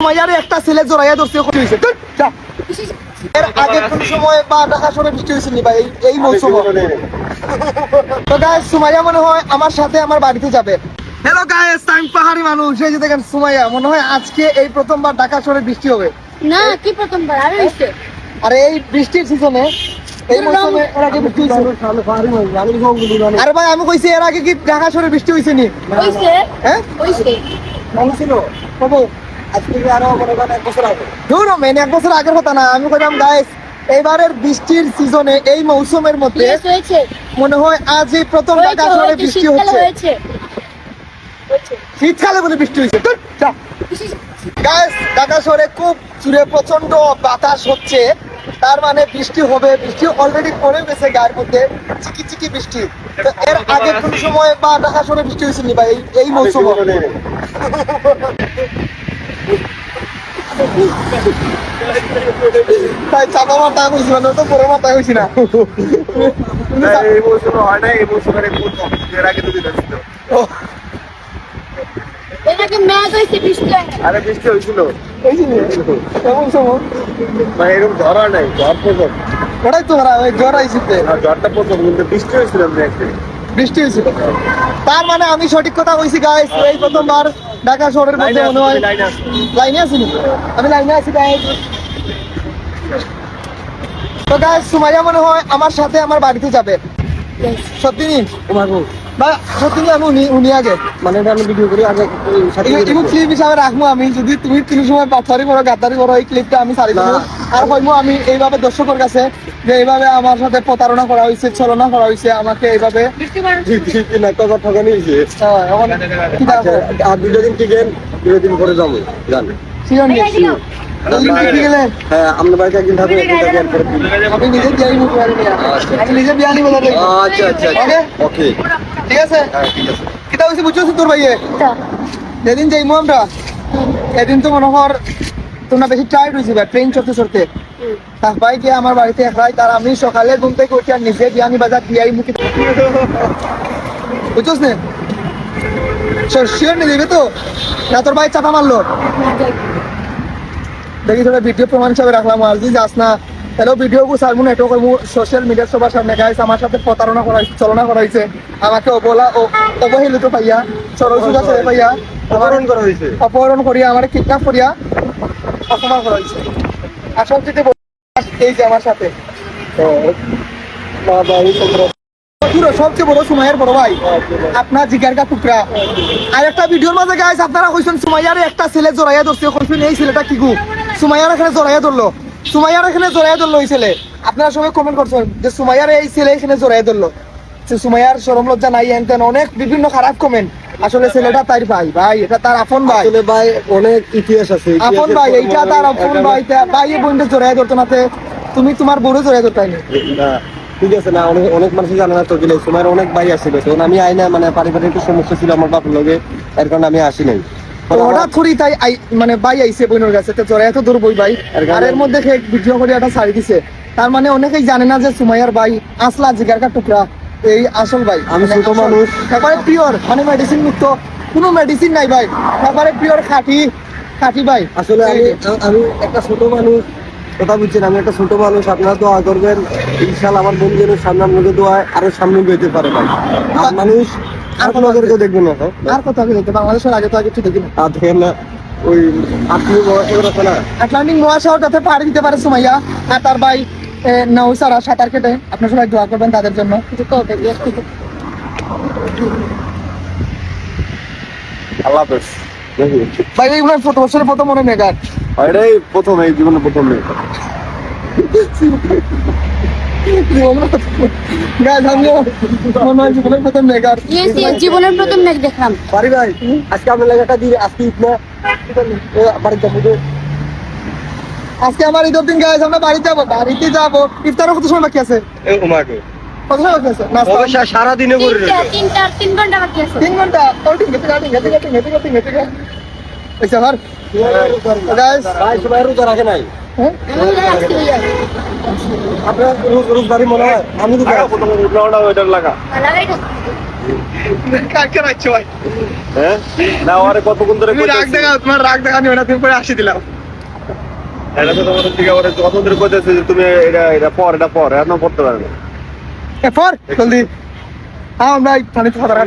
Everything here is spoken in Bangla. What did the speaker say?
মাইয়ারে একটা ছেলে জড়াইয়া ধরছে হয়েছে। এর আগে কোন সময় বা ঢাকা শহরে বৃষ্টি হয়েছে নি ভাই এই- এই মৌসুম। তো গাইস সুমাইয়া মনে হয় আমার সাথে আমার বাড়িতে যাবে। হ্যালো গাইস আমি পাহাড়ি মানুষ এই যে দেখেন সুমাইয়া মনে হয় আজকে এই প্রথমবার ঢাকা শহরে বৃষ্টি হবে। না কি প্রথমবার? আরও হইছে আর এই বৃষ্টির সিজনে এই মৌসুমে এর আগে বৃষ্টি হয়েছে। আরে ভাই আমি কইছি এর আগে কি ঢাকা শহরে বৃষ্টি হয়েছে নি হইছে। হ্যাঁ? হইছে। ছিল। কবে মনে এক বছর আগের কথা না। আমি কইলাম গাইস এবারের বৃষ্টির সিজনে এই মৌসুমের মধ্যে মনে হয় আজ এই প্রথম ঢাকা শহরে বৃষ্টি শীতকালে হচ্ছে। শীতকালে বলে বৃষ্টি হয়েছে। গাইস ঢাকা শহরে খুব জুড়ে প্রচণ্ড বাতাস হচ্ছে। তার মানে বৃষ্টি হবে। বৃষ্টি অলরেডি পড়ে গেছে গায়ের মধ্যে। চিকি চিকি বৃষ্টি। তো এর আগে কোন সময় বা ঢাকা শহরে বৃষ্টি হয়েছে নি ভাই এই- এই মৌসুম? তাই চাপা মাথা হয়েছি মানে তো বড় মাথা হয়েছি না। এই হয় না এই এর আগে না। আরে বৃষ্টি হয়েছিল। কেমন সময়? মানে এরকম নাই প্রথম। ওটাই তো ওই জ্বর প্রথম কিন্তু বৃষ্টি হয়েছিল বৃষ্টি হয়েছিল। তার মানে আমি সঠিক কথা কইছি গাইস এই প্রথমবার ঢাকা শহরের মধ্যে মনে হয় লাইনে আছি। আসিনি আমি লাইনে আছি তো গাছ সুমাইয়া মনে হয় আমার সাথে আমার বাড়িতে যাবে. সত্যি নি? বা সত্যি আমি উনি উনি আগে। মানে আমি ভিডিও করি আগে এগুলো ক্লিপ হিসাবে রাখব আমি। যদি তুমি তিন সময় পাথরি করো গাদ্দারি করো এই ক্লিপটা আমি সারি দেবো। আর হইমো আমি এইভাবে দর্শকের কাছে যে এইভাবে আমার সাথে প্রতারণা করা হয়েছে ছলনা করা হয়েছে আমাকে এইভাবে আর দুটো দিন টিকেন দুটো দিন পরে যাব। জান বাড়িতে একদিন থাকব। আমি নিজে বিয়ানি মুখ আমি নিজে বিয়ানি বলে দেখব আচ্ছা আচ্ছা ওকে ওকে ঠিক আছে? হ্যাঁ ঠিক আছে। কিতা হয়েছে বুঝছ তোর ভাইয়ে? যেদিন যাইমু আমরা এদিন তো মনে হর তোমরা বেশি টায়ার্ড হয়েছি ভাই ট্রেন চড়তে চড়তে। তার ভাইকে আমার বাড়িতে একলাই তার আমি সকালে ঘুম থেকে উঠে আর নিজে বিয়ানি বাজার দিয়াই মুখে বুঝছোস না? শিওর নিয়ে যাবে তো? না তোর ভাই চাপা মারলো? দেখি তোরা ভিডিও প্রমাণ হিসাবে রাখলাম আর যদি যাস না তাহলেও ভিডিও গু সারমু না এটাও করব সোশ্যাল মিডিয়ার সবার সামনে গাইস আমার সাথে প্রতারণা করা হয়েছে চলনা করা হয়েছে আমাকে অবলা ও অবহেলিত পাইয়া সরল সুজা ছেড়ে পাইয়া অপহরণ করা হয়েছে অপহরণ করিয়া আমার কিডন্যাপ করিয়া অপমান করা হয়েছে আসল যদি এই যে আমার সাথে। সবচেয়ে বড় সুমাইয়ের বড় ভাই। আপনার জিগার কা টুকরা আর একটা ভিডিওর মাঝে গাইস আপনারা কইছেন সুমাইয়ার একটা ছেলে জড়াইয়া ধরছে কইছেন এই ছেলেটা কি গু? সুমাইয়ার এখানে জড়াইয়া ধরলো। সুমাইয়ার এখানে জড়াইয়া ধরলো এই ছেলে। আপনারা সবাই কমেন্ট করছেন যে সুমাইয়ার এই ছেলে এখানে জড়াইয়া ধরলো। সুমাইয়ার শরম লজ্জা নাই এন তেন অনেক বিভিন্ন খারাপ কমেন্ট আসলে ছেলেটা তার ভাই ভাই এটা তার আপন ভাই। আসলে ভাই অনেক ইতিহাস আছে আপন ভাই এইটা তার আপন ভাই ভাই এই বোনটা জড়াইয়া ধরতো না তুমি তোমার বড় জড়াইয়া ধরতাইনি না, ঠিক আছে না অনেক অনেক মানুষ জানে না তো গেলে সময়ের অনেক ভাই আসছিল তখন আমি আই না মানে পারিবারিক একটু সমস্যা ছিল আমার বাপের লগে এর কারণে আমি আসি নাই। হঠাৎ করি তাই মানে ভাই আইছে বোনের কাছে তো জড়াইয়া তো দূর বই ভাই। আর এর মধ্যে ভিডিও করে একটা ছাড়ি দিছে। তার মানে অনেকেই জানে না যে সুমাইয়ার ভাই আসলা জিগারকার টুকরা এই আসল ভাই। আমি মানে ছোট মানুষ। একেবারে পিওর মানে মেডিসিন মুক্ত কোনো মেডিসিন নাই ভাই। একেবারে পিওর খাঁটি খাঁটি ভাই। আসলে আমি আমি একটা ছোট মানুষ কথা বুঝছেন আমি একটা ছোট মানুষ আপনারা দোয়া করবেন। ইনশাল আমার বোন যেন সামনে আপনাকে দোয়া আরও সামনে যেতে পারে ভাই। মানুষ আর আর আপনাদেরকে দেখবেন না হ্যাঁ? আর কথা কি দেখতে বাংলাদেশের আগে তো আগে ঠিক দেখি না আর দেখেন না ওই আছে না। আটলান্টিক মহাসাগর যাতে পাড়ি দিতে পারে সুমাইয়া আর তার ভাই এ, নৌসারা সাঁতার কেটে আপনার সবাই দোয়া করবেন তাদের জন্য? আল্লাহ হাফেজ। ভাই এই প্রথম বছরের প্রথম মনে মেগার এটাই প্রথম এই জীবনে প্রথম মেয়ে। আজকে ঈদ বাড়িতে যাব। আজকে আমার ঈদের দিন গাছ আমরা বাড়িতে যাব বাড়িতে যাব ইফতারও কত সময় বাকি আছে কত সময় বাকি আছে নাস্তা অবশ্যই সারাদিনে করে তিনটা তিন ঘণ্টা আপনার রোজগারি মনে হয়? আমি তো লাগা কাকে রাখছো ভাই? হ্যাঁ? না আরে কতক্ষণ ধরে রাগ? দেখা তোমার রাগ দেখা নিও না তুমি পরে আসি দিলাম। এটা তো তোমার ঠিক আছে কতক্ষণ ধরে কইতেছে যে তুমি এটা এটা পর এটা পর এখন পড়তে পারবে। এ ফর জলদি। আমরা পানিতে সাঁতার